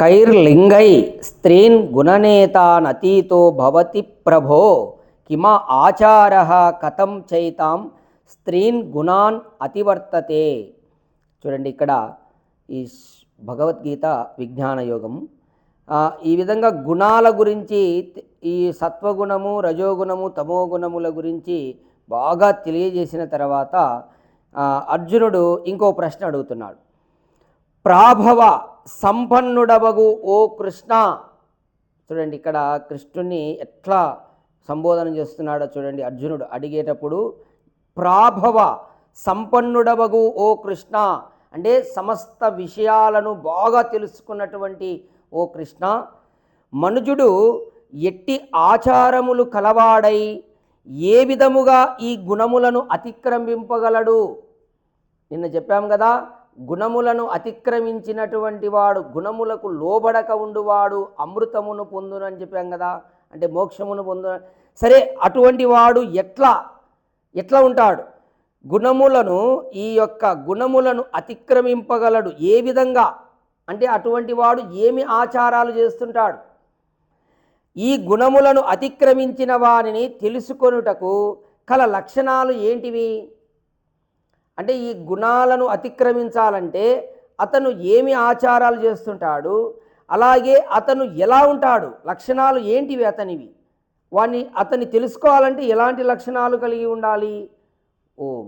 కైర్లింగై స్త్రీన్ గుణనేతానతీతో భవతి ప్రభో కిమ ఆచార కథం చైతాం స్త్రీన్ గుణాన్ అతివర్తతే. చూడండి ఇక్కడ ఈ భగవద్గీత విజ్ఞాన యోగం ఈ విధంగా గుణాల గురించి ఈ సత్వగుణము రజోగుణము తమోగుణముల గురించి బాగా తెలియజేసిన తర్వాత అర్జునుడు ఇంకో ప్రశ్న అడుగుతున్నాడు. ప్రాభవ సంపన్నుడవగు ఓ కృష్ణ. చూడండి ఇక్కడ కృష్ణుని ఎట్లా సంబోధన చేస్తున్నాడో చూడండి అర్జునుడు. అడిగేటప్పుడు ప్రాభవ సంపన్నుడవగు ఓ కృష్ణ. అంటే సమస్త విషయాలను బాగా తెలుసుకున్నటువంటి ఓ కృష్ణ. మనుజుడు ఎట్టి ఆచారములు కలవాడై ఏ విధముగా ఈ గుణములను అతిక్రమింపగలడు? నిన్న చెప్పాం కదా గుణములను అతిక్రమించినటువంటి వాడు గుణములకు లోబడక ఉండువాడు అమృతమును పొందును అని చెప్పాం కదా. అంటే మోక్షమును పొందు సరే అటువంటి వాడు ఎట్లా? ఎట్లా ఉంటాడు? గుణములను ఈ యొక్క గుణములను అతిక్రమింపగలడు ఏ విధంగా? అంటే అటువంటి వాడు ఏమి ఆచారాలు చేస్తుంటాడు? ఈ గుణములను అతిక్రమించిన వారిని తెలుసుకొనుటకు కల లక్షణాలు ఏంటివి? అంటే ఈ గుణాలను అతిక్రమించాలంటే అతను ఏమి ఆచారాలు చేస్తుంటాడు అలాగే అతను ఎలా ఉంటాడు లక్షణాలు ఏంటివి అతనివి? వాణ్ణి అతన్ని తెలుసుకోవాలంటే ఎలాంటి లక్షణాలు కలిగి ఉండాలి? ఓం.